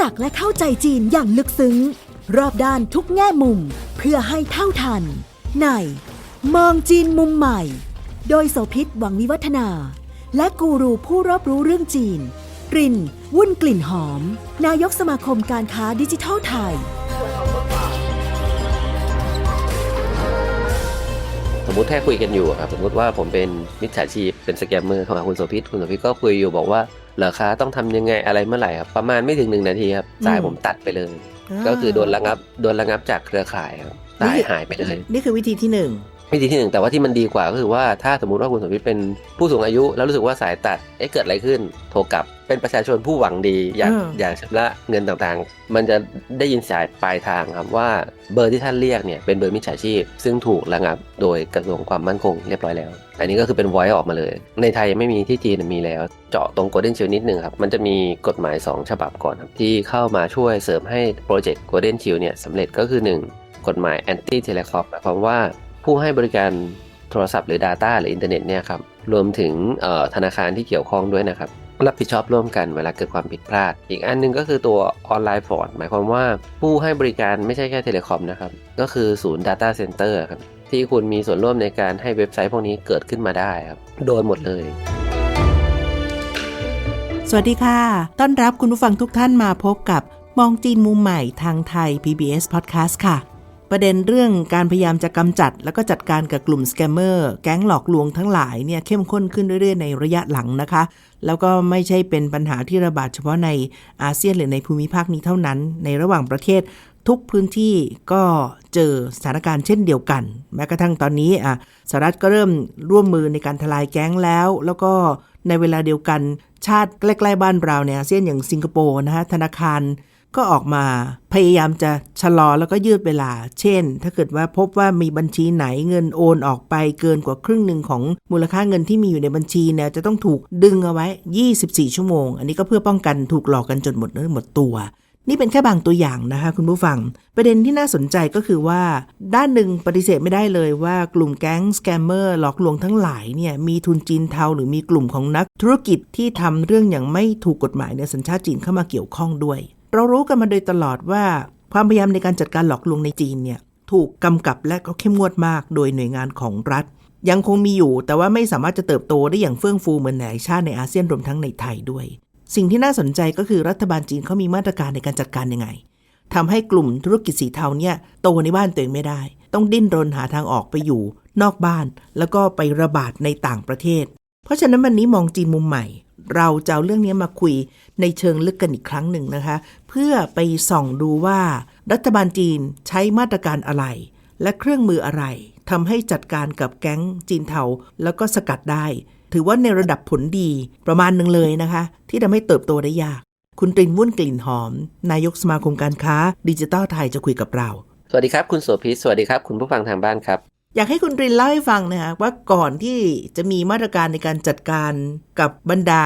จักและเข้าใจจีนอย่างลึกซึ้ง รอบด้านทุกแง่มุมเพื่อให้เท่าทัน ใน มองจีนมุมใหม่ โดยโสภิตหวังวิวัฒนา และกูรูผู้รอบรู้เรื่องจีน ริน วุ่นกลิ่นหอม นายกสมาคมการค้าดิจิทัลไทย สมมติแค่คุยกันอยู่อะครับสมมติว่าผมเป็นมิจฉาชีพเป็นสแกมเมอร์เข้ามาคุณโสภิตคุณโสภิตก็คุยอยู่บอกว่า เหรอคะต้องทำยังไงอะไรเมื่อไหร่ครับประมาณไม่ถึงหนึ่งนาทีครับสายผมตัดไปเลย ก็คือโดนระงับโดนระงับจากเครือข่ายครับสายหายไปเลยนี่คือวิธีที่หนึ่งวิธีที่หนึ่งแต่ว่าที่มันดีกว่าก็คือว่าถ้าสมมุติว่าคุณสมพิตเป็นผู้สูงอายุ แล้วรู้สึกว่าสายตัดเอ๊ะเกิดอะไรขึ้น โทรกลับ เป็นประชาชนผู้หวังดีอยากอืมอยากชำระเงินต่างๆ มันจะได้ยินสายปลายทางครับว่าเบอร์ที่ท่านเรียกเนี่ยเป็นเบอร์มิจฉาชีพ ซึ่งถูกระงับโดยกระทรวงความมั่นคงเรียบร้อยแล้ว อันนี้ก็คือเป็น voice ออกมาเลย ในไทยยังไม่มีที่จีนมีแล้ว เจาะตรง Golden Shield นิดนึงครับ มันจะมีกฎหมาย 2 ฉบับก่อนครับ ที่เข้ามาช่วยเสริมให้โปรเจกต์ Golden Shield เนี่ยสำเร็จก็คือ 1 กฎหมาย Anti Telecom หมายความว่าผู้ให้บริการโทรศัพท์หรือ Data หรืออินเทอร์เน็ตเนี่ยครับรวมถึงเอ่อธนาคารที่เกี่ยวข้องด้วยนะครับ รับผิดชอบร่วมกันเวลาเกิดความผิดพลาด อีกอันหนึงก็คือตัวออนไลน์ฟอร์ดหมายความว่าผู้ให้บริการไม่ใช่แค่เทเลคอมนะครับ ก็คือศูนย์ Data Center ครับที่คุณมีส่วนร่วมในการให้เว็บไซต์พวกนี้เกิดขึ้นมาได้ครับ โดนหมดเลย สวัสดีค่ะ ต้อนรับคุณผู้ฟังทุกท่านมาพบกับมองจีนมุมใหม่ทางไทย PBS Podcast ค่ะ ประเด็นเรื่องการพยายามจะกำจัด แล้วก็จัดการกับกลุ่มสแกมเมอร์แก๊งหลอกลวงทั้งหลายเนี่ยเข้มข้นขึ้นเรื่อยๆในระยะหลังนะคะ แล้วก็ไม่ใช่เป็นปัญหาที่ระบาดเฉพาะในอาเซียนหรือในภูมิภาคนี้เท่านั้น ในระหว่างประเทศทุกพื้นที่ก็เจอสถานการณ์เช่นเดียวกัน แม้กระทั่งตอนนี้อะสหรัฐก็เริ่มร่วมมือในการทลายแก๊งแล้ว แล้วก็ในเวลาเดียวกันชาติใกล้ๆบ้านเราในอาเซียนอย่างสิงคโปร์นะฮะธนาคาร ก็ออกมาพยายามจะชะลอแล้วก็ยืดเวลา เช่น ถ้าเกิดว่าพบว่ามีบัญชีไหนเงินโอนออกไปเกินกว่าครึ่งหนึ่งของมูลค่าเงินที่มีอยู่ในบัญชีเนี่ยจะต้องถูกดึงเอาไว้ 24 ชั่วโมง อันนี้ก็เพื่อป้องกันถูกหลอกกันจนหมดเนื้อหมดตัว นี่เป็นแค่บางตัวอย่างนะคะคุณผู้ฟัง ประเด็นที่น่าสนใจก็คือว่า ด้านหนึ่งปฏิเสธไม่ได้เลยว่ากลุ่มแก๊งสแกมเมอร์หลอกลวงทั้งหลายเนี่ยมีทุนจีนเทาหรือมีกลุ่มของนักธุรกิจที่ทำเรื่องอย่างไม่ถูกกฎหมายในสัญชาติจีนเข้ามาเกี่ยวข้องด้วย เรารู้กันมาโดยตลอดว่า ความพยายามในการจัดการหลอกลวงในจีนเนี่ยถูกกำกับและก็เข้มงวดมากโดยหน่วยงานของรัฐ ยังคงมีอยู่แต่ว่าไม่สามารถจะเติบโตได้อย่างเฟื่องฟูเหมือนหลายชาติในอาเซียนรวมทั้งในไทยด้วย สิ่งที่น่าสนใจก็คือรัฐบาลจีนเขามีมาตรการในการจัดการยังไงทำให้กลุ่มธุรกิจสีเทาเนี่ยโตในบ้านตัวเองไม่ได้ ต้องดิ้นรนหาทางออกไปอยู่ นอกบ้าน แล้วก็ไประบาดในต่างประเทศ เพราะฉะนั้นวันนี้มองจีนมุมใหม่ เราจะเอาเรื่องนี้มาคุยในเชิงลึกกันอีกครั้งหนึ่งนะคะ เพื่อไปส่องดูว่า รัฐบาลจีนใช้มาตรการอะไร และเครื่องมืออะไรทำให้จัดการกับแก๊งจีนเทาแล้วก็สกัดได้ ถือว่าในระดับผลดีประมาณหนึ่งเลยนะคะ ที่ทำให้เติบโตได้ยาก คุณตรินวุ่นกลิ่นหอม นายกสมาคมการค้า ดิจิทัลไทยจะคุยกับเรา สวัสดีครับ คุณโสภิสวัสดีครับ คุณผู้ฟังทางบ้านครับ อยากให้คุณรินเล่าให้ฟังนะคะว่าก่อนที่จะมีมาตรการในการจัดการกับบรรดา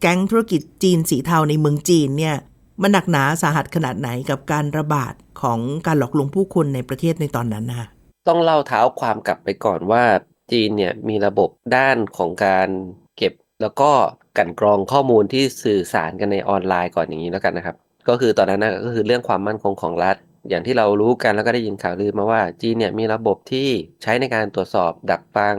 แก๊งธุรกิจจีนสีเทาในเมืองจีนเนี่ยมันหนักหนาสาหัสขนาดไหนกับการระบาดของการหลอกลวงผู้คนในประเทศในตอนนั้นนะคะต้องเล่าเท้าความกลับไปก่อนว่าจีนเนี่ยมีระบบด้านของการเก็บ แล้วก็กันกรองข้อมูลที่สื่อสารกันในออนไลน์ก่อนอย่างนี้แล้วกันนะครับ ก็คือตอนนั้นนะก็คือเรื่องความมั่นคงของรัฐ อย่างที่เรารู้กันแล้วก็ได้ยินข่าวลือมาว่าจีนเนี่ยมีระบบที่ใช้ในการตรวจสอบดักฟัง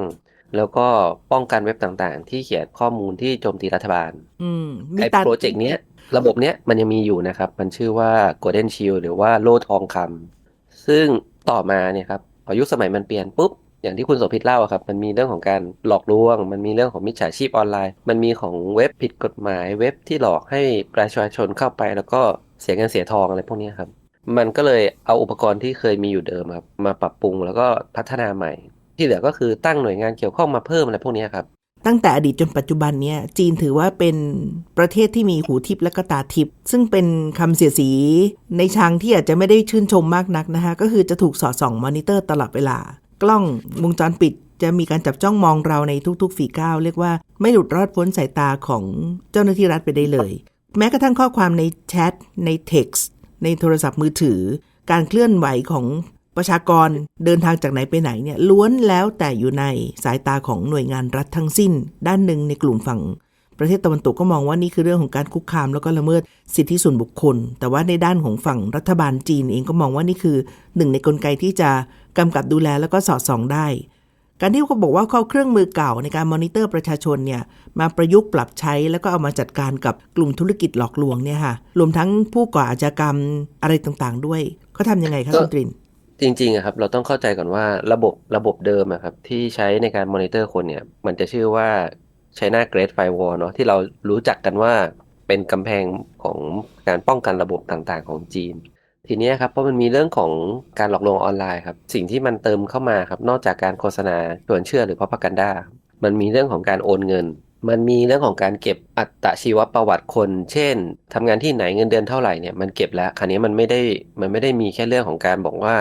แล้วก็ป้องกันเว็บต่างๆ ที่เขียนข้อมูลที่โจมตีรัฐบาลอืมมีไอ้ตาโปรเจกต์เนี้ยระบบเนี้ยมันยังมีอยู่นะครับ มันชื่อว่า Golden Shield หรือว่าโล่ทองคำซึ่งต่อมาเนี่ยครับพอยุคสมัยมันเปลี่ยนปุ๊บอย่างที่คุณโสภิตเล่าอะครับ มันมีเรื่องของการหลอกลวง มันมีเรื่องของมิจฉาชีพออนไลน์ มันมีของเว็บผิดกฎหมาย เว็บที่หลอกให้ประชาชนเข้าไป แล้วก็เสียเงินเสียทองอะไรพวกเนี้ยครับ มันก็เลยเอาอุปกรณ์ที่เคยมีอยู่เดิมครับมาปรับปรุงแล้วก็พัฒนาใหม่ ที่เหลือก็คือตั้งหน่วยงานเกี่ยวข้องมาเพิ่มอะไรพวกนี้ครับ ตั้งแต่อดีตจนปัจจุบันเนี่ยจีนถือว่าเป็นประเทศที่มีหูทิพย์และก็ตาทิพย์ซึ่งเป็นคำเสียสีในทางที่อาจจะไม่ได้ชื่นชมมากนักนะคะก็คือจะถูกสอดส่องมอนิเตอร์ตลอดเวลา กล้องวงจรปิดจะมีการจับจ้องมองเราในทุกๆฝีก้าวเรียกว่าไม่หลุดรอดพ้นสายตาของเจ้าหน้าที่รัฐไปได้เลย แม้กระทั่งข้อความในแชทในเท็กซ์ ในโทรศัพท์มือถือ การเคลื่อนไหวของประชากรเดินทางจากไหนไปไหนเนี่ยล้วนแล้วแต่อยู่ในสายตาของหน่วยงานรัฐทั้งสิ้น ด้านหนึ่งในกลุ่มฝั่ง ประเทศตะวันตกก็มองว่านี่คือเรื่องของการคุกคาม แล้วก็ละเมิดสิทธิส่วนบุคคล แต่ว่าในด้านของฝั่งรัฐบาลจีนเองก็มองว่านี่คือหนึ่งในกลไกที่จะกำกับดูแลแล้วก็สอดส่องได้ การที่เขาบอกว่าเขาเอาเครื่องมือเก่าในการมอนิเตอร์ประชาชนเนี่ยมาประยุกต์ปรับใช้แล้วก็เอามาจัดการกับกลุ่มธุรกิจหลอกลวงเนี่ยค่ะรวมทั้งผู้ก่ออาชญากรรมอะไรต่างๆ ด้วยเขาทำยังไงคะก็คุณตรินจริงๆอะครับเราต้องเข้าใจก่อนว่าระบบระบบเดิมอะครับที่ใช้ในการมอนิเตอร์คนเนี่ยมันจะชื่อว่า China Great Firewall เนาะที่เรารู้จักกันว่าเป็นกำแพงของการป้องกันระบบต่างๆ ของจีน ทีนี้ครับเพราะมันมีเรื่องของการหลอกลวงออนไลน์ครับสิ่งที่มันเติมเข้ามาครับนอกจากการโฆษณาชวนเชื่อหรือพ r o p a g a n d a มันมีเรื่องของการโอนเงิน มันมีเรื่องของการเก็บอัตชีวประวัติคน เช่นทำงานที่ไหนเงินเดือนเท่าไหร่เนี่ยมันเก็บแล้วคราวนี้มันไม่ได้มันไม่ได้มีแค่เรื่องของการบอกว่า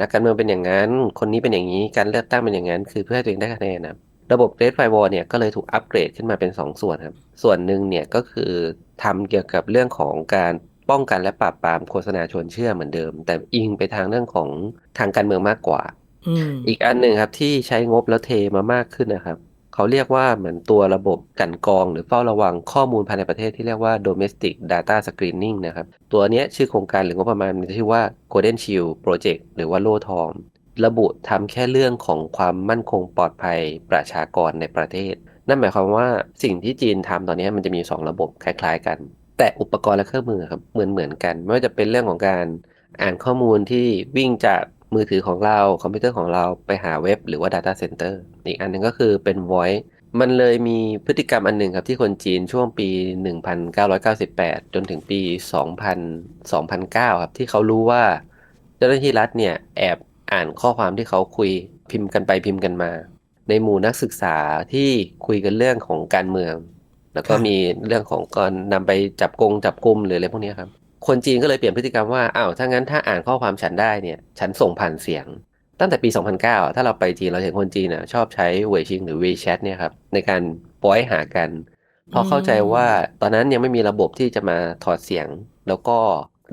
นักการเมืองเป็นอย่างนั้น คนนี้เป็นอย่างนี้การเลือกตั้งเป็นอย่างนั้น คือเพื่อให้ตัวเองได้คะแนนนะระบบ Great Firewall เนี่ยก็เลยถูกอัปเกรดขึ้นมาเป็น 2 ส่วนครับ ส่วนหนึ่งเนี่ยก็คือทำเกี่ยวกับเรื่องของการ ป้องกันและปราบปรามโฆษณาชวนเชื่อเหมือนเดิม แต่อิงไปทางเรื่องของทางการเมืองมากกว่าอืมอีกอันหนึ่งครับที่ใช้งบแล้วเทมามากขึ้นนะครับเขาเรียกว่าเหมือนตัวระบบกลันกรอง หรือเฝ้าระวังข้อมูลภายในประเทศที่เรียกว่า domestic data screening นะครับ ตัวเนี้ยชื่อโครงการหรืองบประมาณมันจะชื่อว่า golden shield project หรือว่าโล่ทอง ระบุทำแค่เรื่องของความมั่นคงปลอดภัยประชากรในประเทศ นั่นหมายความว่าสิ่งที่จีนทำตอนนี้มันจะมี 2 ระบบคล้าย ๆ กัน แต่อุปกรณ์และเครื่องมือครับเหมือนเหมือนกัน ไม่ว่าจะเป็นเรื่องของการอ่านข้อมูลที่วิ่งจากมือถือของเราคอมพิวเตอร์ของเราไปหาเว็บหรือว่า Data Center อีกอันหนึ่งก็คือเป็น Voice มันเลยมีพฤติกรรมอันหนึ่งครับที่คนจีนช่วงปี 1998 จนถึงปี 2000 2009 ครับ ที่เขารู้ว่า เจ้าหน้าที่รัฐเนี่ยแอบอ่านข้อความที่เขาคุยพิมพ์กันไปพิมพ์กันมา ในหมู่นักศึกษาที่คุยกันเรื่องของการเมือง แล้วก็ค่ะมีเรื่องของการนำไปจับกงจับกลุ่มหรืออะไรพวกเนี้ยครับ คนจีนก็เลยเปลี่ยนพฤติกรรมว่าอ้าวถ้างั้นถ้าอ่านข้อความฉันได้เนี่ย ฉันส่งผ่านเสียง ตั้งแต่ปี 2009 ถ้าเราไปจีนเราเห็นคนจีนน่ะชอบใช้เว่ยชิงหรือ WeChat เนี่ยครับในการปล่อยหากันเพราะเข้าใจว่าตอนนั้นยังไม่มีระบบที่จะมาถอดเสียง แล้วก็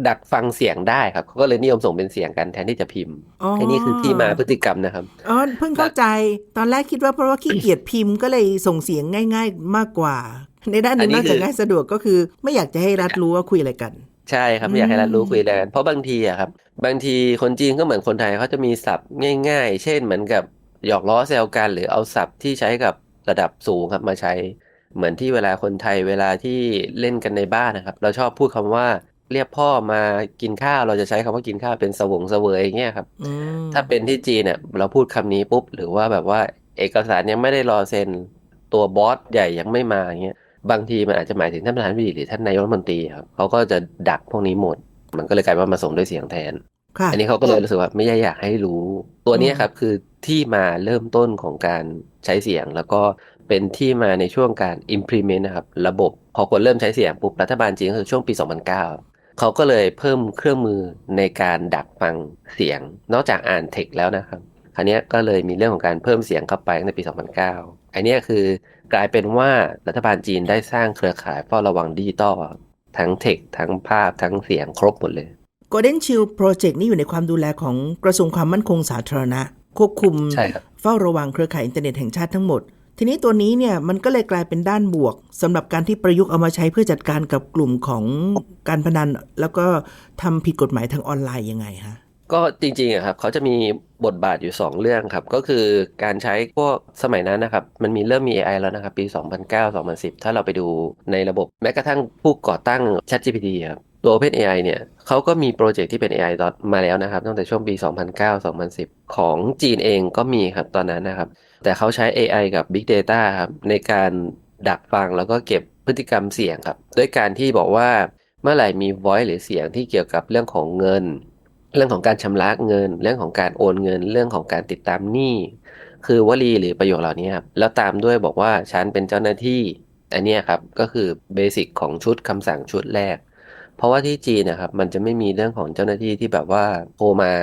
ดักฟังเสียงได้ครับเขาก็เลยนิยมส่งเป็นเสียงกันแทนที่จะพิมพ์อ๋อไอ้นี่คือที่มาพฤติกรรมนะครับอ๋อเพิ่งเข้าใจตอนแรกคิดว่าเพราะว่าขี้เกียจพิมพ์ก็เลยส่งเสียงง่าย ๆ มากกว่า ในด้านหนึ่งอันนี้นอกจากคือง่ายสะดวกก็คือ ไม่อยากจะให้รัฐรู้ว่าคุยอะไรกัน ใช่ครับไม่อยากให้รัฐรู้อืมคุยกันเพราะบางทีอะครับ บางทีคนจีนก็เหมือนคนไทยเขาจะมีศัพท์ง่าย ๆ เช่นเหมือนกับหยอกล้อแซวกันหรือเอาศัพท์ที่ใช้กับระดับสูงครับมาใช้ เหมือนที่เวลาคนไทยเวลาที่เล่นกันในบ้านนะครับ เราชอบพูดคำว่าเรียกพ่อมากินข้าวเราจะใช้คำว่ากินข้าวเป็นสวงเสวยอย่างเงี้ยครับอืมถ้าเป็นที่จีนเนี่ยเราพูดคำนี้ปุ๊บหรือว่าแบบว่าเอกสารยังไม่ได้รอเซ็นตัวบอสใหญ่ยังไม่มาอย่างเงี้ย บางทีมันอาจจะหมายถึงท่านประธานาธิบดีหรือท่านนายกรัฐมนตรีครับเขาก็จะดักพวกนี้หมด มันก็เลยกลายว่ามาส่งด้วยเสียงแทนค่ะอันนี้เขาก็เลยรู้สึกว่าไม่อยากให้รู้ ตัวเนี้ยครับคือที่มาเริ่มต้นของการใช้เสียง แล้วก็เป็นที่มาในช่วงการ implement นะครับ ระบบพอคนเริ่มใช้เสียงปุ๊บรัฐบาลจีนก็คือช่วงปี 2009 เขาก็เลยเพิ่มเครื่องมือในการดักฟังเสียง นอกจากอ่านเทคแล้วนะครับ คราวเนี้ยก็เลยมีเรื่องของการเพิ่มเสียงเข้าไปในปี 2009 อันเนี้ยคือกลายเป็นว่ารัฐบาลจีนได้สร้างเครือข่ายเฝ้าระวังดิจิตอลทั้งเทค ทั้งภาพทั้งเสียงครบหมดเลย Golden Shield Project นี่อยู่ในความดูแลของกระทรวงความมั่นคงสาธารณะ ควบคุมใช่ครับเฝ้าระวังเครือข่ายอินเทอร์เน็ตแห่งชาติทั้งหมด ทีนี้ตัวนี้เนี่ยมันก็เลยกลายเป็นด้านบวกสำหรับการที่ประยุกต์เอามาใช้เพื่อจัดการกับกลุ่มของการพนัน แล้วก็ทำผิดกฎหมายทางออนไลน์ยังไงฮะ ก็จริงๆอะครับเขาจะมีบทบาทอยู่ 2 เรื่องครับ ก็คือการใช้พวกสมัยนั้นนะครับ มันมีเริ่มมี AI แล้วนะครับ ปี 2009-2010 ถ้าเราไปดูในระบบแม้กระทั่งผู้ก่อตั้ง ChatGPT ครับตัว OpenAI เนี่ยเขาก็มีโปรเจกต์ที่เป็น AI ดอทมาแล้วนะครับ ตั้งแต่ช่วงปี 2009-2010 ของจีนเองก็มีครับตอนนั้นนะครับ แต่เขาใช้ AI กับ Big Data ครับในการดักฟังแล้วก็เก็บพฤติกรรมเสียงครับ ด้วยการที่บอกว่าเมื่อไหร่มี voice หรือเสียงที่เกี่ยวกับเรื่องของเงิน เรื่องของการชำระเงิน เรื่องของการโอนเงิน เรื่องของการติดตามหนี้คือวลีหรือประโยคเหล่านี้ครับแล้วตามด้วยบอกว่าฉันเป็นเจ้าหน้าที่อันเนี้ยครับก็คือเบสิกของชุดคำสั่งชุดแรก เพราะว่าที่จีนนะครับมันจะไม่มีเรื่องของเจ้าหน้าที่ที่แบบว่าโทรมา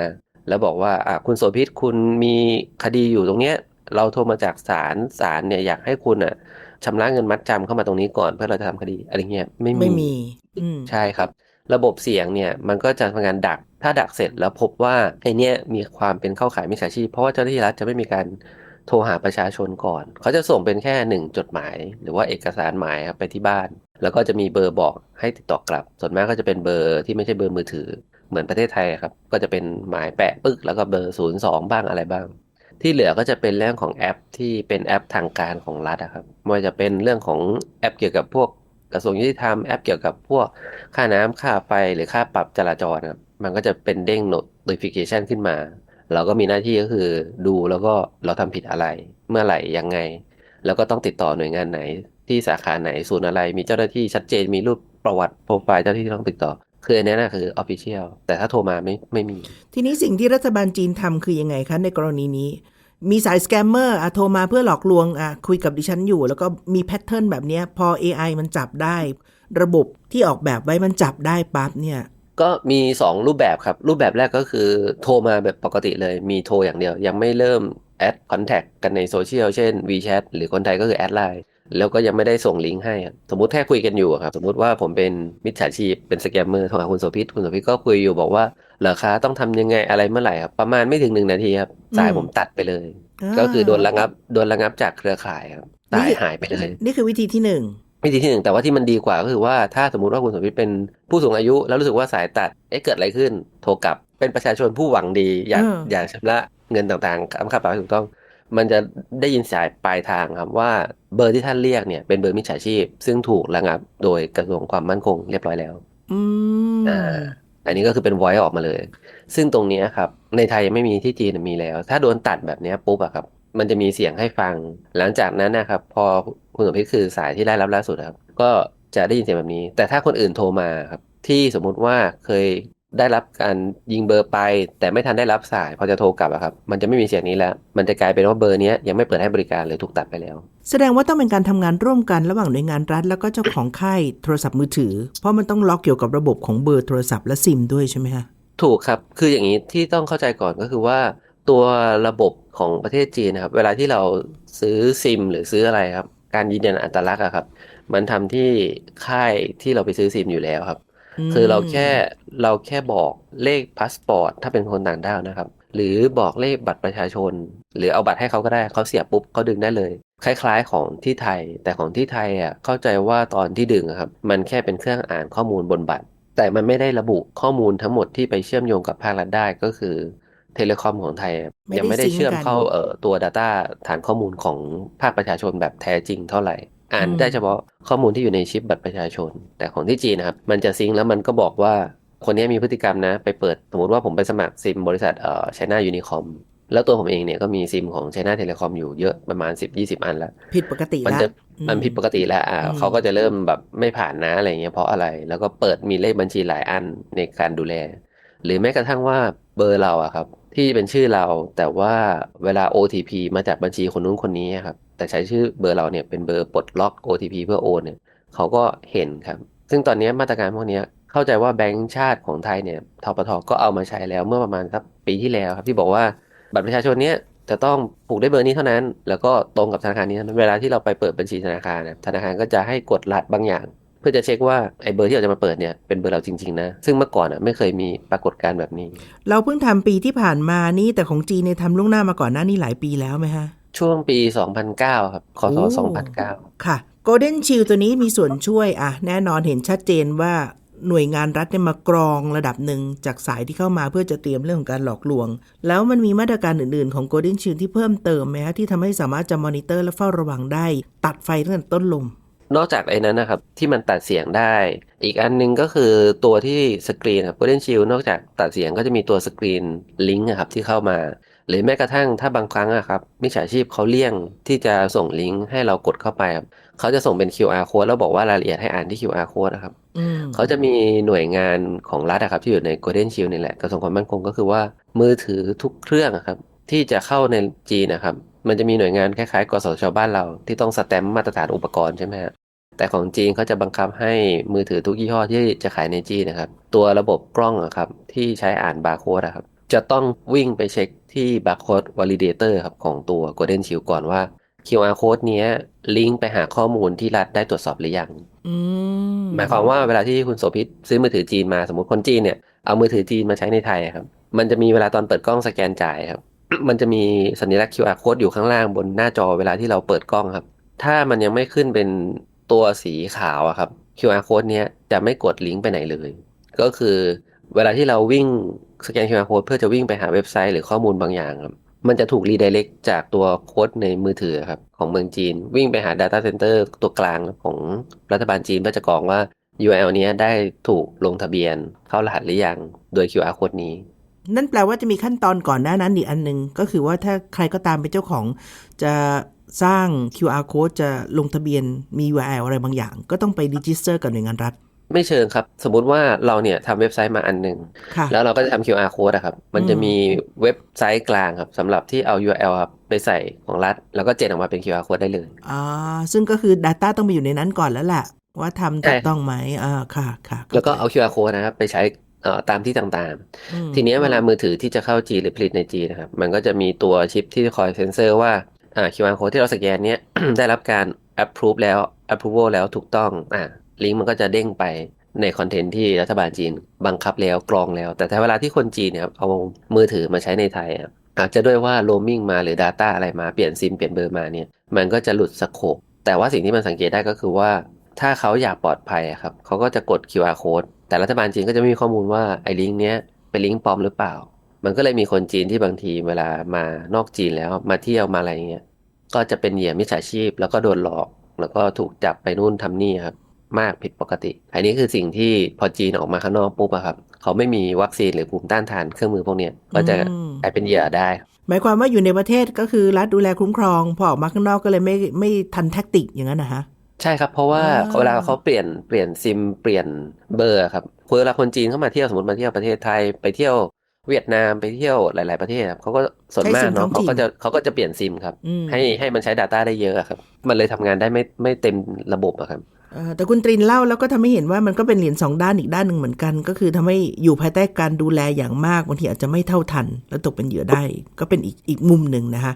แล้วบอกว่าอะคุณโสภิตคุณมีคดีอยู่ตรงเนี้ยเราโทรมาจากศาลศาลเนี่ยอยากให้คุณอะชำระเงินมัดจำเข้ามาตรงนี้ก่อนเพื่อเราจะทำคดีอะไรเงี้ยไม่มีไม่มีอืมใช่ครับ ระบบเสียงเนี่ยมันก็จะทำงานดัก ถ้าดักเสร็จแล้วพบว่าไอเนี้ยมีความเป็นเข้าข่ายมิจฉาชีพ เพราะว่าเจ้าหน้าที่รัฐจะไม่มีการโทรหาประชาชนก่อน เขาจะส่งเป็นแค่หนึ่งจดหมาย หรือว่าเอกสารหมายครับไปที่บ้าน แล้วก็จะมีเบอร์บอกให้ติดต่อกลับ ส่วนมากก็จะเป็นเบอร์ที่ไม่ใช่เบอร์มือถือ เหมือนประเทศไทยครับ ก็จะเป็นหมายแปะปึ๊กแล้วก็เบอร์ศูนย์สองบ้างอะไรบ้าง ที่เหลือก็จะเป็นเรื่องของแอปที่เป็นแอปทางการของรัฐครับไม่ว่าจะเป็นเรื่องของแอปเกี่ยวกับพวกกระทรวงยุติธรรมแอปเกี่ยวกับพวกค่าน้ำค่าไฟหรือค่าปรับจราจรครับ มันก็จะเป็นเด้ง notification ขึ้นมา เราก็มีหน้าที่ก็คือดูแล้วก็เราทำผิดอะไร เมื่อไหร่ยังไง แล้วก็ต้องติดต่อหน่วยงานไหน ที่สาขาไหนศูนย์อะไร มีเจ้าหน้าที่ชัดเจนมีรูปประวัติโปรไฟล์เจ้าที่ต้องติดต่อ คืออันนี้นะคือ official แต่ถ้าโทรมาไม่ไม่มี ทีนี้สิ่งที่รัฐบาลจีนทำคือยังไงคะในกรณีนี้มีสายสแกมเมอร์อะโทรมาเพื่อหลอกลวงอะคุยกับดิฉันอยู่ แล้วก็มีแพทเทิร์นแบบนี้พอ AI มันจับได้ ระบบที่ออกแบบไว้มันจับได้ปั๊บเนี่ย ก็มี 2 รูปแบบครับ รูปแบบแรกก็คือโทรมาแบบปกติเลยมีโทรอย่างเดียว ยังไม่เริ่มแอดคอนแทคกันในโซเชียลเช่น WeChat หรือคนไทยก็คือแอดไลน์แล้วก็ยังไม่ได้ส่งลิงก์ให้ครับสมมติแค่คุยกันอยู่อะครับ สมมติว่าผมเป็นมิจฉาชีพเป็นสแกมเมอร์โทรหาคุณโสภิตคุณโสภิตก็คุยอยู่บอกว่าเหรอคะต้องทำยังไงอะไรเมื่อไหร่ครับประมาณไม่ถึงหนึ่งนาทีครับสายอืมผมตัดไปเลยอ่าก็คือโดนระงับโดนระงับจากเครือข่ายครับสายหายไปเลย นี่คือวิธีที่หนึ่ง วิธีที่หนึ่งแต่ว่าที่มันดีกว่าก็คือว่าถ้าสมมติว่าคุณสมพิตเป็นผู้สูงอายุ แล้วรู้สึกว่าสายตัดเอ๊ะเกิดอะไรขึ้น โทรกลับเป็นประชาชนผู้หวังดีอยากเอออยากชำระเงินต่างๆคำค่าปรับให้ถูกต้อง มันจะได้ยินสายปลายทางครับว่าเบอร์ที่ท่านเรียกเนี่ยเป็นเบอร์มิจฉาชีพ ซึ่งถูกระงับโดยกระทรวงความมั่นคงเรียบร้อยแล้วอืมอ่าอันนี้ก็คือเป็น voice ออกมาเลย ซึ่งตรงเนี้ยครับในไทยยังไม่มีที่จีนมีแล้ว ถ้าโดนตัดแบบเนี้ยปุ๊บอะครับ มันจะมีเสียงให้ฟัง หลังจากนั้นนะครับ พอคุณสมพิษคือสายที่ได้รับล่าสุดครับ ก็จะได้ยินเสียงแบบนี้ แต่ถ้าคนอื่นโทรมาครับ ที่สมมุติว่าเคยได้รับการยิงเบอร์ไป แต่ไม่ทันได้รับสายพอจะโทรกลับอะครับ มันจะไม่มีเสียงนี้แล้ว มันจะกลายเป็นว่าเบอร์เนี้ยยังไม่เปิดให้บริการเลยถูกตัดไปแล้ว แสดงว่าต้องเป็นการทำงานร่วมกันระหว่างหน่วยงานรัฐแล้วก็เจ้าของค่ายโทรศัพท์มือถือ เพราะมันต้องล็อกเกี่ยวกับระบบของเบอร์โทรศัพท์และซิมด้วยใช่ไหมคะถูกครับ คืออย่างนี้ที่ต้องเข้าใจก่อนก็คือว่า ตัวระบบของประเทศจีนนะครับ เวลาที่เราซื้อซิมหรือซื้ออะไรครับ การยืนยันอัตลักษณ์อะครับ มันทำที่ค่ายที่เราไปซื้อซิมอยู่แล้วครับมคือเราแค่เราแค่บอกเลขพาสปอร์ตถ้าเป็นคนต่างด้าวนะครับ หรือบอกเลขบัตรประชาชน หรือเอาบัตรให้เขาก็ได้เขาเสียบปุ๊บเขาดึงได้เลย คล้ายๆของที่ไทย แต่ของที่ไทยอะเข้าใจว่าตอนที่ดึงอะครับ มันแค่เป็นเครื่องอ่านข้อมูลบนบัตร แต่มันไม่ได้ระบุข้อมูลทั้งหมดที่ไปเชื่อมโยงกับภาครัฐได้ก็คือ เทเลคอมของไทยอะยังไม่ได้เชื่อมเข้าเอ่อตัว Data ฐานข้อมูลของภาคประชาชนแบบแท้จริงเท่าไหร่ อ่านได้เฉพาะข้อมูลที่อยู่ในชิปบัตรประชาชน แต่ของที่จีนนะครับ มันจะซิงค์แล้วมันก็บอกว่าคนนี้มีพฤติกรรมนะ ไปเปิดสมมติว่าผมไปสมัครซิมบริษัทเอ่อ China Unicom แล้วตัวผมเองเนี่ยก็มีซิมของ China Telecom อยู่เยอะประมาณ 10-20 อันแล้ว ผิดปกติมันแล้วจะมันผิดปกติแล้วอ่าอืมเขาก็จะเริ่มแบบไม่ผ่านนะอะไรเงี้ยเพราะอะไร แล้วก็เปิดมีเลขบัญชีหลายอันในการดูแล หรือแม้กระทั่งว่า เบอร์เราอะครับ ที่เป็นชื่อเราแต่ว่าเวลา OTP มาจากบัญชีคนนู้นคนนี้ครับ แต่ใช้ชื่อเบอร์เราเนี่ยเป็นเบอร์ปลดล็อก OTP เพื่อโอนเนี่ยเขาก็เห็นครับ ซึ่งตอนนี้มาตรการพวกนี้เข้าใจว่าแบงก์ชาติของไทยเนี่ยทปทก็เอามาใช้แล้วเมื่อประมาณสักปีที่แล้วครับที่บอกว่าบัตรประชาชนเนี้ยจะต้องผูกได้เบอร์นี้เท่านั้น แล้วก็ตรงกับธนาคารนี้เท่านั้นเวลาที่เราไปเปิดบัญชีธนาคารนะธนาคารก็จะให้กดรหัสบางอย่าง พื่อจะเช็คว่าไอ้เบอร์ที่เราจะมาเปิดเนี่ยเป็นเบอร์เราจริง ๆ นะ ซึ่งเมื่อก่อนอะไม่เคยมีปรากฏการณ์แบบนี้ เราเพิ่งทำปีที่ผ่านมานี่แต่ของจีนเนี่ยทำล่วงหน้ามาก่อนหน้านี้หลายปีแล้วไหมฮะ ช่วงปี 2009 ครับคศโอ้2009 ค่ะ Golden Shield ตัวนี้มีส่วนช่วยอะแน่นอนเห็นชัดเจนว่าหน่วยงานรัฐเนี่ยมากรองระดับหนึ่งจากสายที่เข้ามาเพื่อจะเตรียมเรื่องของการหลอกลวง แล้วมันมีมาตรการอื่นๆของ Golden Shield ที่เพิ่มเติมไหมฮะที่ทำให้สามารถจะมอนิเตอร์และเฝ้าระวังได้ ตัดไฟตั้งแต่ต้นลม นอกจากไอ้นั้นนะครับ ที่มันตัดเสียงได้ อีกอันหนึงก็คือตัวที่สกรีนครับ Golden Shield นอกจากตัดเสียงก็จะมีตัวสกรีนลิงก์ครับที่เข้ามา หรือแม้กระทั่งถ้าบางครั้งอะครับมิจฉาชีพเขาเลี่ยงที่จะส่งลิงก์ให้เรากดเข้าไปครับเขาจะส่งเป็น QR code แล้วบอกว่ารายละเอียดให้อ่านที่ QR code นะครับอืมเขาจะมีหน่วยงานของรัฐอะครับที่อยู่ใน Golden Shield นี่แหละกระทรวงความมั่นคงก็คือว่ามือถือทุกเครื่องอะครับที่จะเข้าในจีนนะครับ มันจะมีหน่วยงานคล้ายๆกสชบ้านเราที่ต้องสแตมป์มาตรฐานอุปกรณ์ใช่ไหมฮะแต่ของจีนเขาจะบังคับให้มือถือทุกยี่ห้อที่จะขายในจีนนะครับ ตัวระบบกล้องอะครับที่ใช้อ่านบาร์โค้ดอะครับจะต้องวิ่งไปเช็คที่บาร์โค้ดวอลิเดเตอร์ครับของตัว Golden Shield ก่อนว่า QR code เนี้ยลิงก์ไปหาข้อมูลที่รัฐได้ตรวจสอบหรือยังหมายความว่าเวลาที่คุณโสภิตซื้อมือถือจีนมาสมมติคนจีนเนี่ยเอามือถือจีนมาใช้ในไทยครับ มันจะมีเวลาตอนเปิดกล้องสแกนจ่ายครับ มันจะมีสัญลักษณ์ QR code อยู่ข้างล่างบนหน้าจอเวลาที่เราเปิดกล้องครับ ถ้ามันยังไม่ขึ้นเป็นตัวสีขาวอะครับ QR code เนี้ยจะไม่กดลิงก์ไปไหนเลย ก็คือเวลาที่เราวิ่งสแกน QR code เพื่อจะวิ่งไปหาเว็บไซต์หรือข้อมูลบางอย่างครับ มันจะถูกรีไดเรกจากตัวโค้ดในมือถือครับของเมืองจีน วิ่งไปหา Data Center ตัวกลางของรัฐบาลจีนเพื่อจะกรองว่า URL เนี้ยได้ถูกลงทะเบียนเข้ารหัสหรือยังโดย QR code นี้ นั่นแปลว่าจะมีขั้นตอนก่อนหน้านั้นอีกอันหนึ่งก็คือว่าถ้าใครก็ตามเป็นเจ้าของ จะสร้าง QR code จะลงทะเบียนมี URL อะไรบางอย่าง ก็ต้องไปรีจิสเตอร์กับหน่วยงานรัฐ ไม่เชิงครับ สมมุติว่าเราเนี่ยทำเว็บไซต์มาอันหนึ่งค่ะแล้วเราก็จะทำ QR code อะครับ มันจะอืมมีเว็บไซต์กลางครับสำหรับที่เอา URL ครับไปใส่ของรัฐ แล้วก็เจนออกมาเป็น QR code ได้เลยอ่าซึ่งก็คือ Data ต้องไปอยู่ในนั้นก่อนแล้วแหละว่าทำถูกต้องไหมอ่าค่ะค่ะ แล้วก็เอา QR code นะครับไปใช้ เอ่อตามที่ต่างอืมๆทีเนี้ยเวลามือถือที่จะเข้าจีนหรือผลิตในจีนนะครับ มันก็จะมีตัวชิปที่คอยเซ็นเซอร์ว่าอ่า QR code ที่เราสแกนเนี้ยได้รับการ approve แล้ว approval แล้วถูกต้องอ่าลิงก์มันก็จะเด้งไปในคอนเทนต์ที่รัฐบาลจีนบังคับแล้วกรองแล้ว แต่ถ้าเวลาที่คนจีนเนี่ยครับเอามือถือมาใช้ในไทยอะอาจจะด้วยว่า roaming มาหรือ Data อะไรมาเปลี่ยนซิมเปลี่ยนเบอร์มาเนี่ยมันก็จะหลุดสโคปแต่ว่าสิ่งที่มันสังเกตได้ก็คือว่า ถ้าเขาอยากปลอดภัยอะครับเขาก็จะกด QR code แต่รัฐบาลจีนก็จะไม่มีข้อมูลว่าไอ้ลิงก์เนี้ยเป็นลิงก์ปลอมหรือเปล่า มันก็เลยมีคนจีนที่บางทีเวลามานอกจีนแล้วมาเที่ยวมาอะไรเงี้ยก็จะเป็นเหยื่อมิจฉาชีพ แล้วก็โดนหลอก แล้วก็ถูกจับไปนู่นทำนี่ครับมากผิดปกติ อันนี้คือสิ่งที่พอจีนออกมาข้างนอกปุ๊บอะครับ เขาไม่มีวัคซีนหรือภูมิต้านทานเครื่องมือพวกเนี้ยก็จะกลายเป็นเหยื่อได้ หมายความว่าอยู่ในประเทศก็คือรัฐดูแลคุ้มครอง พอออกมาข้างนอกก็เลยไม่ไม่ทันแท็กติกอย่างนั้นนะฮะ ใช่ครับ เพราะว่าอ่าเวลาเขาเปลี่ยนเปลี่ยนซิมเปลี่ยนเบอร์ครับเวลาคนจีนเข้ามาเที่ยวสมมติมาเที่ยวประเทศไทยไปเที่ยวเวียดนามไปเที่ยวหลาย ๆประเทศครับเขาก็ส่วนมากเนาะเขาก็จะเขาก็จะเปลี่ยนซิมครับอืมให้ให้มันใช้ Data ได้เยอะอะครับ มันเลยทำงานได้ไม่ไม่เต็มระบบอะครับเอ่อแต่คุณตรินเล่าแล้วก็ทำให้เห็นว่ามันก็เป็นเหรียญสองด้านอีกด้านหนึ่งเหมือนกัน ก็คือทำให้อยู่ภายใต้การดูแลอย่างมากบางทีอาจจะไม่เท่าทัน แล้วตกเป็นเหยื่อได้ก็เป็นอีกอีกมุมหนึ่งนะคะ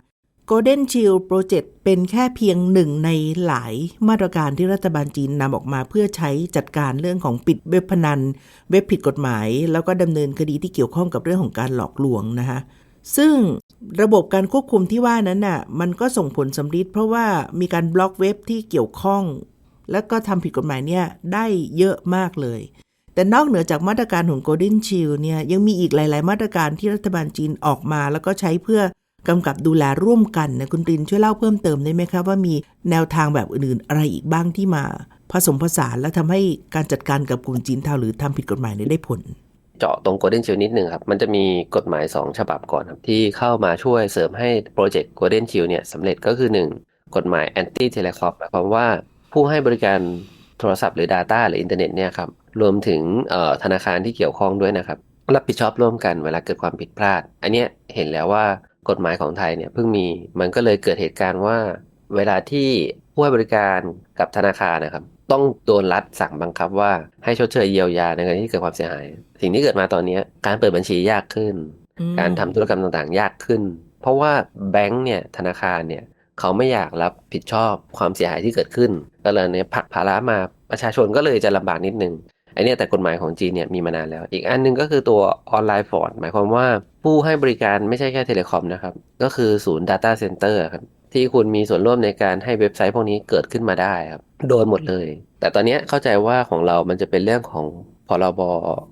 Golden Shield Project เป็นแค่เพียงหนึ่งในหลายมาตรการที่รัฐบาลจีนนำออกมาเพื่อใช้จัดการเรื่องของปิดเว็บพนัน เว็บผิดกฎหมาย แล้วก็ดำเนินคดีที่เกี่ยวข้องกับเรื่องของการหลอกลวงนะคะซึ่งระบบการควบคุมที่ว่านั้นน่ะมันก็ส่งผลสำลิดเพราะว่ามีการบล็อกเว็บที่เกี่ยวข้อง แล้วก็ทำผิดกฎหมายเนี่ยได้เยอะมากเลย แต่นอกเหนือจากมาตรการของ Golden Shield เนี่ยยังมีอีกหลาย ๆ มาตรการที่รัฐบาลจีนออกมา แล้วก็ใช้เพื่อ กำกับดูแลร่วมกันนะคุณตรินช่วยเล่าเพิ่มเติมได้ไหมครับว่ามีแนวทางแบบอื่นๆ อะไรอีกบ้างที่มาผสมผสานและทำให้การจัดการกับกลุ่มจีนเทาหรือทำผิดกฎหมายนี่ยได้ผล เจาะตรง Golden Shield นิดหนึ่งครับ มันจะมีกฎหมาย 2 ฉบับก่อนครับ ที่เข้ามาช่วยเสริมให้โปรเจกต์ Golden Shield เนี่ยสำเร็จก็คือ 1 กฎหมาย Anti Telecom หมายความว่าผู้ให้บริการโทรศัพท์หรือ Data หรืออินเทอร์เน็ตเนี่ยครับรวมถึงธนาคารที่เกี่ยวข้องด้วยนะครับรับผิดชอบร่วมกันเวลาเกิดความผิดพลาด อันนี้เห็นแล้วว่า กฎหมายของไทยเนี่ยเพิ่งมีมันก็เลยเกิดเหตุการณ์ว่า เวลาที่ผู้ให้บริการกับธนาคารนะครับ ต้องโดนรัฐสั่งบังคับว่าให้ชดเชยเยียวยาในกรณีที่เกิดความเสียหาย สิ่งที่เกิดมาตอนเนี้ยการเปิดบัญชียากขึ้นอืมการทำธุรกรรมต่างๆ ยากขึ้น เพราะว่าแบงก์เนี่ยธนาคารเนี่ยเขาไม่อยากรับผิดชอบความเสียหายที่เกิดขึ้น ก็เลยเนี่ยผลักภาระมาประชาชนก็เลยจะลำบากนิดนึง ไอเนี่ยแต่กฎหมายของจีนเนี่ยมีมานานแล้ว อีกอันหนึงก็คือตัวออนไลน์ฟอร์ดหมายความว่าผู้ให้บริการไม่ใช่แค่เทเลคอมนะครับ ก็คือศูนย์ Data Center ครับที่คุณมีส่วนร่วมในการให้เว็บไซต์พวกนี้เกิดขึ้นมาได้ครับโดนหมดเลย แต่ตอนเนี้ยเข้าใจว่าของเรามันจะเป็นเรื่องของพรบ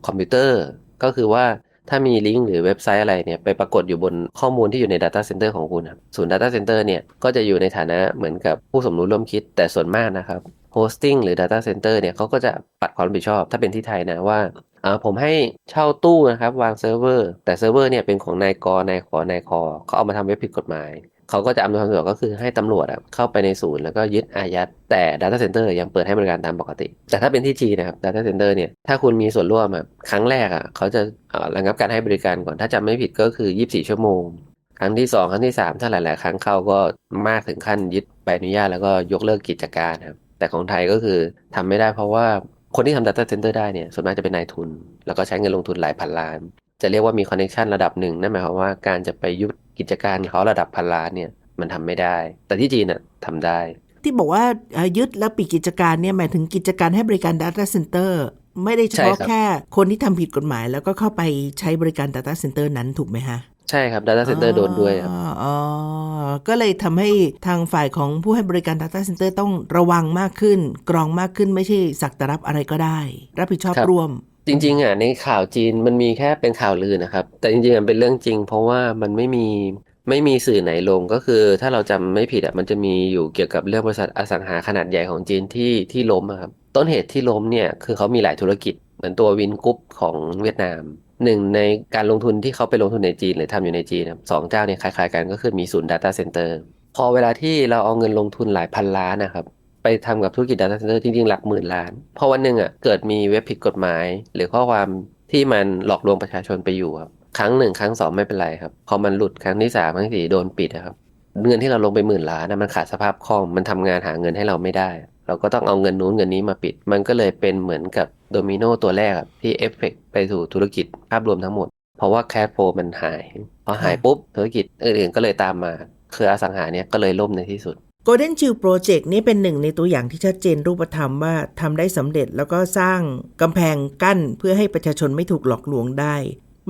คอมพิวเตอร์ ก็คือว่าถ้ามีลิงก์หรือเว็บไซต์อะไรเนี่ยไปปรากฏอยู่บนข้อมูลที่อยู่ใน Data Center ของคุณครับศูนย์ Data Center เนี่ยก็จะอยู่ในฐานะเหมือนกับผู้สมรู้ร่วมคิดแต่ส่วนมากนะครับ Hosting หรือ Data Center เนี่ยเขาก็จะปัดความรับผิดชอบ ถ้าเป็นที่ไทยนะว่าอ่าผมให้เช่าตู้นะครับวางเซิร์ฟเวอร์ แต่เซิร์ฟเวอร์เนี่ยเป็นของนายกนายขอนายคอเขาเอามาทำเว็บผิดกฎหมายเขาก็จะอำนวยความสะดวกก็คือให้ตำรวจอะเข้าไปในศูนย์แล้วก็ยึดอายัดแต่ Data Center ยังเปิดให้บริการตามปกติ แต่ถ้าเป็นที่จีนะครับ Data Center เนี่ยถ้าคุณมีส่วนร่วมอะครั้งแรกอะเขาจะเอ่อระงับการให้บริการก่อนถ้าจำไม่ผิดก็คือ 24 ชั่วโมง ครั้งที่ 2 ครั้งที่ 3 ถ้าหลาย ๆ ครั้งเข้าก็มากถึงขั้นยึดใบอนุญาตแล้วก็ยกเลิกกิจการครับ แต่ของไทยก็คือทำไม่ได้เพราะว่าคนที่ทำ Data Center ได้เนี่ย ส่วนมากจะเป็นนายทุน แล้วก็ใช้เงินลงทุนหลายพันล้าน จะเรียกว่ามีคอนเน t ชันระดับหนึ่งนั่นหมายความว่าการจะไปยุบกิจการเขาระดับพันล้านเนี่ยมันทำไม่ได้ แต่ที่จีนน่ะทำได้ ที่บอกว่าเอ่อยึดแล้วปิดกิจการเนี่ยหมายถึงกิจการให้บริการ Data Center ไม่ได้เฉพาะใช่ครับแค่คนที่ทำผิดกฎหมาย แล้วก็เข้าไปใช้บริการ Data Center นั้นถูกไหมฮะ ใช่ครับ Data Center โดนด้วยครับอ๋ออ๋อ ก็เลยทำให้ทางฝ่ายของผู้ให้บริการ Data Center ต้องระวังมากขึ้น กรองมากขึ้นไม่ใช่สักแต่รับอะไรก็ได้ รับผิดชอบครับร่วมจริงๆอะในข่าวจีนมันมีแค่เป็นข่าวลือนะครับ แต่จริงๆอะเป็นเรื่องจริง เพราะว่ามันไม่มีไม่มีสื่อไหนลงก็คือถ้าเราจำไม่ผิดอะมันจะมีอยู่เกี่ยวกับเรื่องบริษัทอสังหาขนาดใหญ่ของจีนที่ที่ล้มอะครับต้นเหตุที่ล้มเนี่ยคือเขามีหลายธุรกิจเหมือนตัววินกรุ๊ปของเวียดนาม หนึ่งในการลงทุนที่เขาไปลงทุนในจีนหรือทำอยู่ในจีนสองเจ้าเนี่ยคล้ายๆกันก็คือมีศูนย์ Data Center พอเวลาที่เราเอาเงินลงทุนหลายพันล้านนะครับไปทำกับธุรกิจ Data Center จริงๆ หลักหมื่นล้าน พอวันหนึ่งอะเกิดมีเว็บผิดกฎหมาย หรือข้อความที่มันหลอกลวงประชาชนไปอยู่ครับครั้งหนึ่งครั้งสองไม่เป็นไรครับ พอมันหลุดครั้งที่สามครั้งที่สี่โดนปิดอะครับเงินที่เราลงไปหมื่นล้านนะมันขาดสภาพคล่องมันทำงานหาเงินให้เราไม่ได้ เราก็ต้องเอาเงินนู้นเงินนี้มาปิด มันก็เลยเป็นเหมือนกับ โดมิโนตัวแรกครับที่เอฟเฟกไปสู่ธุรกิจภาพรวมทั้งหมด เพราะว่าแค f โฟมันหาย พอหายปุ๊บ ธุรกิจอื่นๆก็เลยตามมา คืออสังหาเนี่ยก็เลยล่มในที่สุด Golden Shield Project นี่เป็นหนึ่งในตัวอย่างที่ชัดเจนรูปธรรมว่าทำได้สำเร็จแล้วก็สร้างกำแพงกั้นเพื่อให้ประชาชนไม่ถูกหลอกลวงได้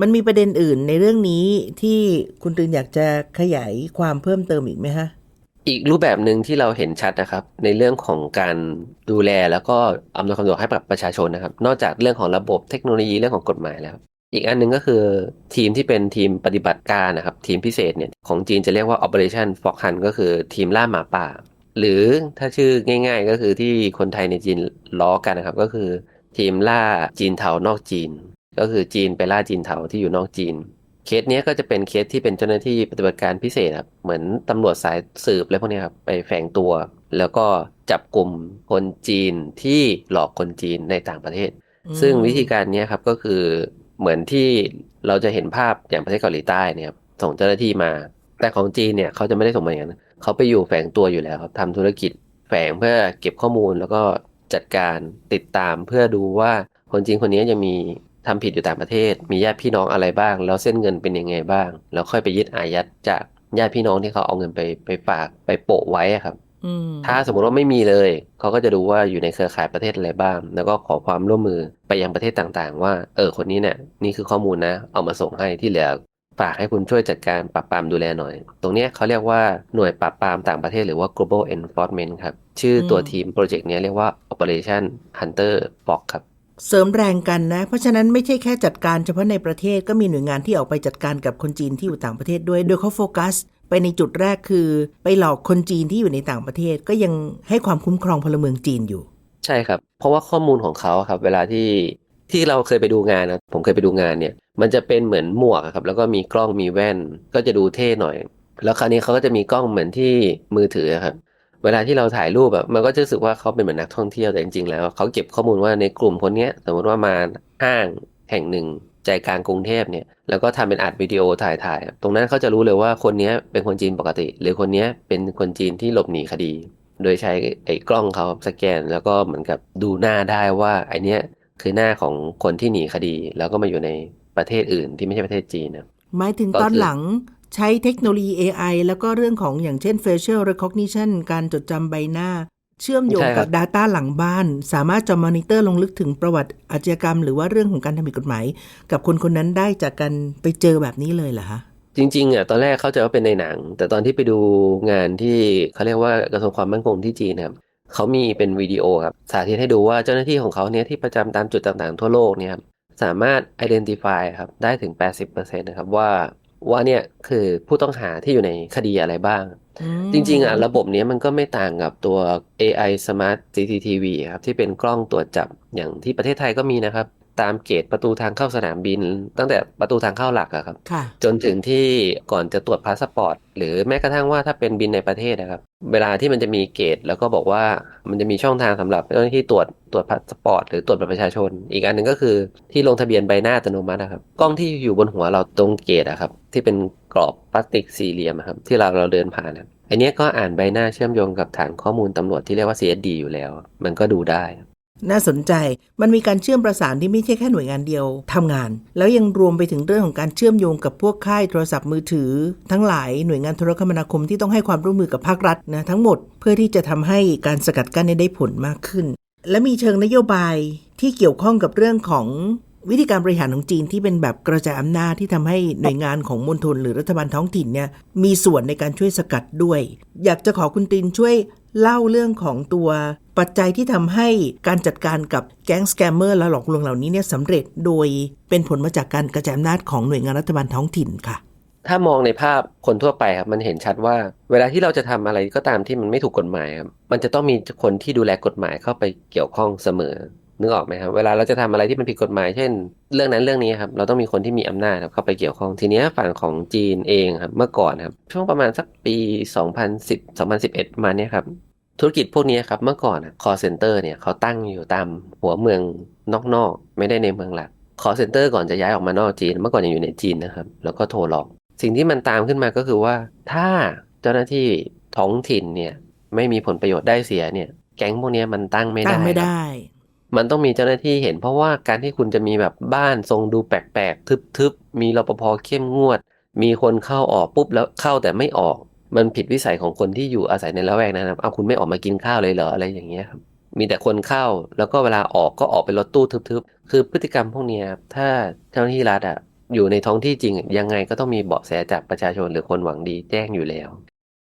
มันมีประเด็นอื่นในเรื่องนี้ที่คุณตืนอยากจะขยายความเพิ่มเติมอีกไหมฮะ อีกรูปแบบหนึ่งที่เราเห็นชัดนะครับ ในเรื่องของการดูแลแล้วก็อำนวยความสะดวกให้กับประชาชนนะครับ นอกจากเรื่องของระบบเทคโนโลยีเรื่องของกฎหมายแล้ว อีกอันหนึ่งก็คือทีมที่เป็นทีมปฏิบัติการนะครับ ทีมพิเศษเนี่ยของจีนจะเรียกว่า Operation Fox Hunt ก็คือทีมล่าหมาป่า หรือถ้าชื่อง่าย ๆ ก็คือที่คนไทยในจีนล้อกันนะครับ ก็คือทีมล่าจีนเทานอกจีน ก็คือจีนไปล่าจีนเทาที่อยู่นอกจีน เคสเนี้ยก็จะเป็นเคสที่เป็นเจ้าหน้าที่ปฏิบัติการพิเศษครับ เหมือนตำรวจสายสืบอะไรพวกเนี้ยครับ ไปแฝงตัว แล้วก็จับกลุ่มคนจีนที่หลอกคนจีนในต่างประเทศอืมซึ่งวิธีการเนี้ยครับก็คือเหมือนที่เราจะเห็นภาพอย่างประเทศเกาหลีใต้เนี่ยครับส่งเจ้าหน้าที่มา แต่ของจีนเนี่ยเขาจะไม่ได้ส่งมาอย่างนั้นเขาไปอยู่แฝงตัวอยู่แล้วครับทำธุรกิจแฝงเพื่อเก็บข้อมูลแล้วก็จัดการติดตามเพื่อดูว่าคนจีนคนนี้ยังมี ทำผิดอยู่ต่างประเทศ มีญาติพี่น้องอะไรบ้าง แล้วเส้นเงินเป็นยังไงบ้าง แล้วค่อยไปยึดอายัดจากญาติพี่น้องที่เขาเอาเงินไปไปฝากไปโปะไว้อะครับอืมถ้าสมมติว่าไม่มีเลย เขาก็จะดูว่าอยู่ในเครือข่ายประเทศอะไรบ้าง แล้วก็ขอความร่วมมือไปยังประเทศต่างๆ ว่า เออคนนี้เนี่ยนี่คือข้อมูลนะ เอามาส่งให้ที่เหลือฝากให้คุณช่วยจัดการปราบปรามดูแลหน่อย ตรงเนี้ยเขาเรียกว่าหน่วยปราบปรามต่างประเทศหรือว่า global enforcement ครับ ชื่อตัวทีมโปรเจกต์เนี้ยเรียกว่า operation hunter fox ครับ เสริมแรงกันนะ เพราะฉะนั้นไม่ใช่แค่จัดการเฉพาะในประเทศก็มีหน่วยงานที่ออกไปจัดการกับคนจีนที่อยู่ต่างประเทศด้วย โดยเขาโฟกัส ไปในจุดแรกคือ ไปหลอกคนจีนที่อยู่ในต่างประเทศ ก็ยังให้ความคุ้มครองพลเมืองจีนอยู่ ใช่ครับ เพราะว่าข้อมูลของเขาครับ เวลาที่ที่เราเคยไปดูงานนะผมเคยไปดูงานเนี่ย มันจะเป็นเหมือนหมวกครับ แล้วก็มีกล้องมีแว่น ก็จะดูเท่หน่อย แล้วคราวนี้เขาก็จะมีกล้องเหมือนที่มือถือครับ เวลาที่เราถ่ายรูปแบบมันก็จะรู้สึกว่าเขาเป็นเหมือนนักท่องเที่ยวแต่จริงๆแล้วเขาเก็บข้อมูลว่าในกลุ่มคนเนี้ย สมมติว่ามาห้างแห่งหนึ่งใจกลางกรุงเทพเนี่ยแล้วก็ทำเป็นอัดวิดีโอถ่ายถ่ายๆตรงนั้นเขาจะรู้เลยว่าคนนี้เป็นคนจีนปกติ หรือคนนี้เป็นคนจีนที่หลบหนีคดี โดยใช้ไอ้กล้องเขาสแกน แล้วก็เหมือนกับดูหน้าได้ว่าไอเนี้ยคือหน้าของคนที่หนีคดี แล้วก็มาอยู่ในประเทศอื่นที่ไม่ใช่ประเทศจีนนะหมายถึงตอนหลัง ใช้เทคโนโลยี AI แล้วก็เรื่องของอย่างเช่น facial recognition การจดจำใบหน้า เชื่อมโยงใช่ครักับบ Data หลังบ้าน สามารถจะมอนิเตอร์ลงลึกถึงประวัติอาชญากรรม หรือว่าเรื่องของการทำผิดกฎหมาย กับคนคนนั้นได้จากการไปเจอแบบนี้เลยเหรอคะจริงๆอะตอนแรกเข้าใจว่าเป็นในหนัง แต่ตอนที่ไปดูงานที่เขาเรียกว่ากระทรวงความมั่นคงที่จีนนะครับเขามีเป็นวิดีโอครับสาธิตให้ดูว่าเจ้าหน้าที่ของเขาเนี่ยที่ประจำตามจุดต่างๆทั่วโลกเนี่ยครับสามารถ identify ครับได้ถึง 80%นะครับว่า ว่าเนี่ยคือผู้ต้องหาที่อยู่ในคดีอะไรบ้าง จริง ๆอะระบบเนี้ยมันก็ไม่ต่างกับตัว AI Smart CCTV ครับที่เป็นกล้องตรวจจับอย่างที่ประเทศไทยก็มีนะครับ ตามเกตประตูทางเข้าสนามบิน ตั้งแต่ประตูทางเข้าหลักอะครับค่ะจนถึงที่ก่อนจะตรวจพาสปอร์ต หรือแม้กระทั่งว่าถ้าเป็นบินในประเทศนะครับ เวลาที่มันจะมีเกตแล้วก็บอกว่ามันจะมีช่องทางสำหรับเจ้าหน้าที่ตรวจตรวจพาสปอร์ตหรือตรวจบัตรประชาชน อีกอันหนึ่งก็คือที่ลงทะเบียนใบหน้าอัตโนมัตินะครับ กล้องที่อยู่บนหัวเราตรงเกตอะครับ ที่เป็นกรอบพลาสติกสี่เหลี่ยมอะครับ ที่เราเราเดินผ่านอะอันเนี้ยก็อ่านใบหน้าเชื่อมโยงกับฐานข้อมูลตำรวจที่เรียกว่า CSD อยู่แล้ว มันก็ดูได้ น่าสนใจมันมีการเชื่อมประสานที่ไม่ใช่แค่หน่วยงานเดียวทำงาน แล้วยังรวมไปถึงเรื่องของการเชื่อมโยงกับพวกค่ายโทรศัพท์มือถือ ทั้งหลายหน่วยงานโทรคมนาคมที่ต้องให้ความร่วมมือกับภาครัฐนะทั้งหมด เพื่อที่จะทำให้การสกัดกั้นได้ผลมากขึ้น และมีเชิงนโยบายที่เกี่ยวข้องกับเรื่องของวิธีการบริหารของจีนที่เป็นแบบกระจายอำนาจที่ทำให้หน่วยงานของมณฑลหรือรัฐบาลท้องถิ่นเนี่ยมีส่วนในการช่วยสกัดด้วย อยากจะขอคุณตินช่วย เล่าเรื่องของตัวปัจจัยที่ทำให้การจัดการกับแก๊งสแกมเมอร์และหลอกลวงเหล่านี้เนี่ยสำเร็จโดยเป็นผลมาจากการกระจายอำนาจของหน่วยงานรัฐบาลท้องถิ่นค่ะ ถ้ามองในภาพคนทั่วไปครับมันเห็นชัดว่า เวลาที่เราจะทำอะไรก็ตามที่มันไม่ถูกกฎหมายครับมันจะต้องมีคนที่ดูแลกฎหมายเข้าไปเกี่ยวข้องเสมอ นึกออกไหมครับเวลาเราจะทำอะไรที่มันผิดกฎหมายเช่น เรื่องนั้นเรื่องนี้ครับเราต้องมีคนที่มีอำนาจครับเข้าไปเกี่ยวข้องทีนี้ฝั่งของจีนเองครับเมื่อก่อนครับช่วงประมาณสักปี 2010 2011ประมาณเนี้ยครับธุรกิจพวกนี้ครับเมื่อก่อนคอะ call center เนี่ยเขาตั้งอยู่ตามหัวเมืองนอกๆไม่ได้ในเมืองหลัก call center ก่อนจะย้ายออกมานอกจีน เมื่อก่อนยังอยู่ในจีนนะครับแล้วก็โทรหลอก สิ่งที่มันตามขึ้นมาก็คือว่า ถ้าเจ้าหน้าที่ท้องถิ่นเนี่ยไม่มีผลประโยชน์ได้เสียเนี่ย แก๊งพวกนี้มันตั้งไม่ได้ตั้งไม่ได้ มันต้องมีเจ้าหน้าที่เห็น เพราะว่าการที่คุณจะมีแบบบ้านทรงดูแปลกๆทึบๆมีรปภเข้มงวด มีคนเข้าออกปุ๊บแล้วเข้าแต่ไม่ออก มันผิดวิสัยของคนที่อยู่อาศัยในละแวกนั้นนะครับเอาคุณไม่ออกมากินข้าวเลยเหรออะไรอย่างเงี้ยครับมีแต่คนเข้าแล้วก็เวลาออกก็ออกเป็นรถตู้ทึบๆ คือพฤติกรรมพวกนี้ถ้าเจ้าหน้าที่รัฐอะอยู่ในท้องที่จริงยังไงก็ต้องมีเบาะแสจากประชาชนหรือคนหวังดีแจ้งอยู่แล้ว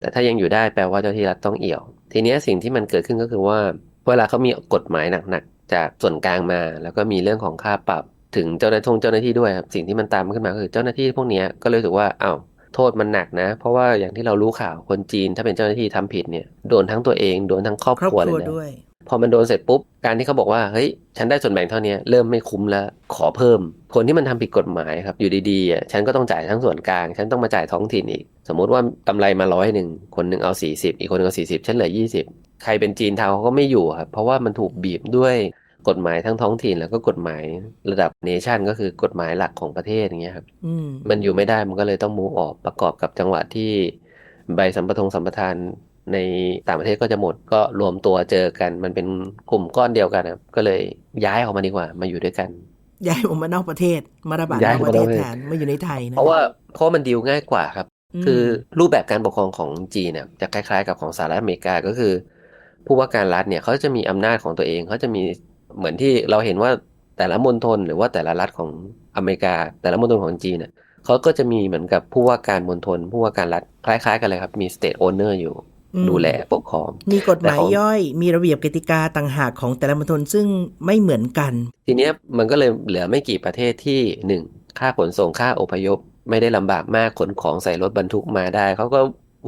แต่ถ้ายังอยู่ได้แปลว่าเจ้าหน้าที่รัฐต้องเอี่ยว ทีนี้สิ่งที่มันเกิดขึ้นก็คือว่า เวลาเขามีกฎหมายหนักๆ จากส่วนกลางมา แล้วก็มีเรื่องของค่าปรับถึงเจ้าหน้าที่เจ้าหน้าที่ด้วยครับสิ่งที่มันตามมาขึ้นมาก็คือเจ้าหน้าที่พวกเนี้ยก็เลยรู้สึกว่าอ้าวโทษมันหนักนะ เพราะว่าอย่างที่เรารู้ข่าวคนจีนถ้าเป็นเจ้าหน้าที่ทำผิดเนี่ยโดนทั้งตัวเองโดนทั้งครอบครอบครัวคเลรัวยนะด้วยพอมันโดนเสร็จปุ๊บการที่เขาบอกว่าเฮ้ยฉันได้ส่วนแบ่งเท่านี้เริ่มไม่คุ้มแล้วขอเพิ่ม คนที่มันทำผิดกฎหมายครับอยู่ดีๆอะฉันก็ต้องจ่ายทั้งส่วนกลาง ฉันต้องมาจ่ายท้องถิ่นอีก สมมุติว่ากำไรมาร้อยหนึ่งคนหนึ่งเอา 40 อีกคนหนึงเอา40ฉันเหลือ20 ใครเป็นจีนเทาเขาก็ไม่อยู่ครับเพราะว่ามันถูกบีบด้วย กฎหมายทั้งท้องถิ่นแล้วก็กฎหมายระดับเนชั่นก็คือกฎหมายหลักของประเทศอย่างเงี้ยครับอืมมันอยู่ไม่ได้มันก็เลยต้องมูออกประกอบกับจังหวะที่ใบสัมปทงสัมปทานในต่างประเทศก็จะหมดก็รวมตัวเจอกัน มันเป็นกลุ่มก้อนเดียวกันครับก็เลยย้ายออกมาดีกว่า มาอยู่ด้วยกัน ย้ายออกมานอกประเทศ มาระบาดนย้ายอกประเทศมาแทนอกประเทศนมาอยู่ในไทยนะเพราะว่าเพราะมันดีลง่ายกว่าครับมคือรูปแบบการปกครองของจีนเนี่ยจะคล้ายๆ กับของสหรัฐอเมริกาก็คือ ผู้ว่าการรัฐเนี่ยเขาจะมีอำนาจของตัวเองเขาจะมี เหมือนที่เราเห็นว่าแต่ละมณฑลหรือว่าแต่ละรัฐของอเมริกา แต่ละมณฑลของจีนเนี่ยเขาก็จะมีเหมือนกับผู้ว่าการมณฑลผู้ว่าการรัฐคล้ายๆ กันเลยครับ มี state owner อยู่อืมดูแลปกครอง มีกฎหมายแต่ของย่อย มีระเบียบกติกาต่างหากของแต่ละมณฑลซึ่งไม่เหมือนกัน ทีเนี้ยมันก็เลยเหลือไม่กี่ประเทศที่หนึ่งค่าขนส่งค่าอพยพ ไม่ได้ลำบากมากขนของใส่รถบรรทุกมาได้ เขาก็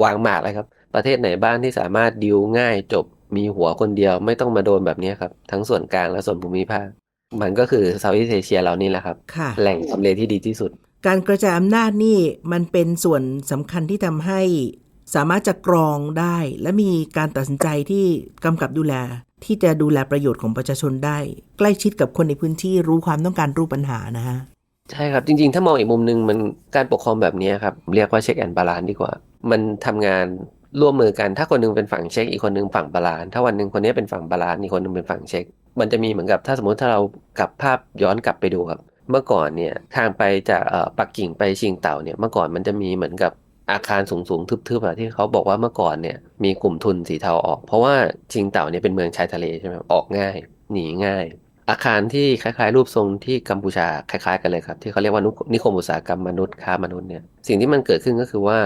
วางหมากเลยครับ ประเทศไหนบ้างที่สามารถดิวง่ายจบ มีหัวคนเดียวไม่ต้องมาโดนแบบเนี้ยครับ ทั้งส่วนกลางและส่วนภูมิภาค มันก็คือเซาท์อีสเอเชียเรานี่แหละครับค่ะแหล่งทำเลที่ดีที่สุด การกระจายอำนาจนี่มันเป็นส่วนสำคัญที่ทำให้สามารถจะกรองได้ และมีการตัดสินใจที่กำกับดูแล ที่จะดูแลประโยชน์ของประชาชนได้ ใกล้ชิดกับคนในพื้นที่รู้ความต้องการรู้ปัญหานะฮะใช่ครับจริงๆ ถ้ามองอีกมุมหนึ่งมันการปกครองแบบนี้ครับ เรียกว่าเช็คแอนด์บาลานซ์ดีกว่า มันทำงาน ร่วมมือกัน ถ้าคนหนึงเป็นฝั่งเช็ค อีกคนหนึงฝั่งบาลานถ้าวันหนึ่งคนนี้เป็นฝั่งบาลานอีกคนหนึงเป็นฝั่งเช็ค มันจะมีเหมือนกับถ้าสมมติถ้าเรากลับภาพย้อนกลับไปดูครับ เมื่อก่อนเนี่ยทางไปจากปักกิ่งไปชิงเต่าเนี่ยเมื่อก่อนมันจะมีเหมือนกับอาคารสูงๆทึบๆอะที่เขาบอกว่าเมื่อก่อนเนี่ยมีกลุ่มทุนสีเทาออก เพราะว่าชิงเต่าเนี่ยเป็นเมืองชายทะเลใช่ไหมออกง่าย หนีง่าย อาคารที่คล้ายๆ รูปทรงที่กัมพูชาคล้ายๆ กันเลยครับที่เขาเรียกว่านุนิคมอุตสาหกรรมมนุษย์ค้ามนุษย์เนี่ยสิ่งที่มันเกิดขึ้นก็คือว่า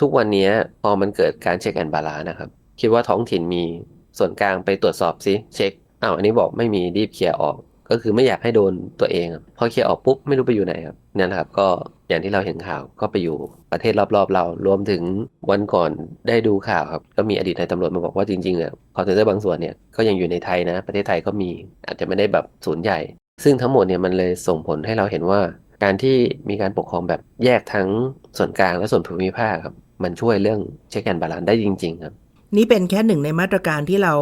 ทุกวันนี้พอมันเกิดการเช็คแอนบาลานะครับ คิดว่าท้องถิ่นมีส่วนกลางไปตรวจสอบซิเช็คอ้าวอันนี้บอกไม่มีรีบเคลียร์ออก ก็คือไม่อยากให้โดนตัวเองพอเคลียร์ออกปุ๊บไม่รู้ไปอยู่ไหนครับนั่นะครับ ก็อย่างที่เราเห็นข่าวก็ไปอยู่ประเทศรอบๆ เรารวมถึงวันก่อนได้ดูข่าวครับ ก็มีอดีตนายตำรวจมาบอกว่าจริงๆอะคอเซนเตอร์บางส่วนเนี่ยก็ยังอยู่ในไทยนะ ประเทศไทยก็มีอาจจะไม่ได้แบบศูนย์ใหญ่ ซึ่งทั้งหมดเนี่ยมันเลยส่งผลให้เราเห็นว่าการที่มีการปกครองแบบแยกทั้งส่วนกลางและส่วนภูมิภาคครับ มันช่วยเรื่องเช็คแอนด์บาลานซ์ได้จริง ๆ ครับ นี่เป็นแค่หนึ่งในมาตรการที่เรา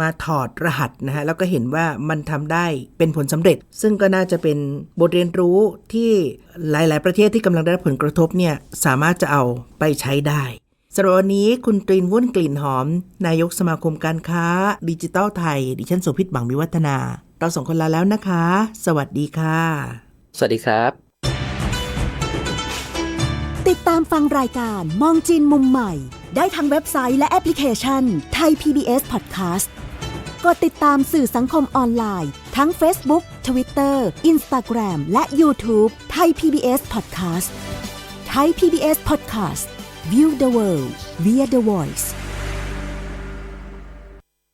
มาถอดรหัสนะฮะแล้วก็เห็นว่ามันทำได้เป็นผลสำเร็จ ซึ่งก็น่าจะเป็นบทเรียนรู้ที่หลาย ๆ ประเทศที่กำลังได้รับผลกระทบเนี่ยสามารถจะเอาไปใช้ได้สำหรับวันนี้คุณตรีนวุ่นกลิ่นหอม นายกสมาคมการค้า ดิจิทัลไทย ดิฉันโสภิตบังมิวัฒนา เราสองคนลาแล้วนะคะ สวัสดีค่ะ สวัสดีครับ ติดตามฟังรายการมองจีนมุมใหม่ ได้ทางเว็บไซต์และแอปพลิเคชันไทย PBS Podcast กดติดตามสื่อสังคมออนไลน์ ทั้ง Facebook Twitter Instagram และ YouTube ไทย PBS Podcast ไทย PBS Podcast View the world via the voice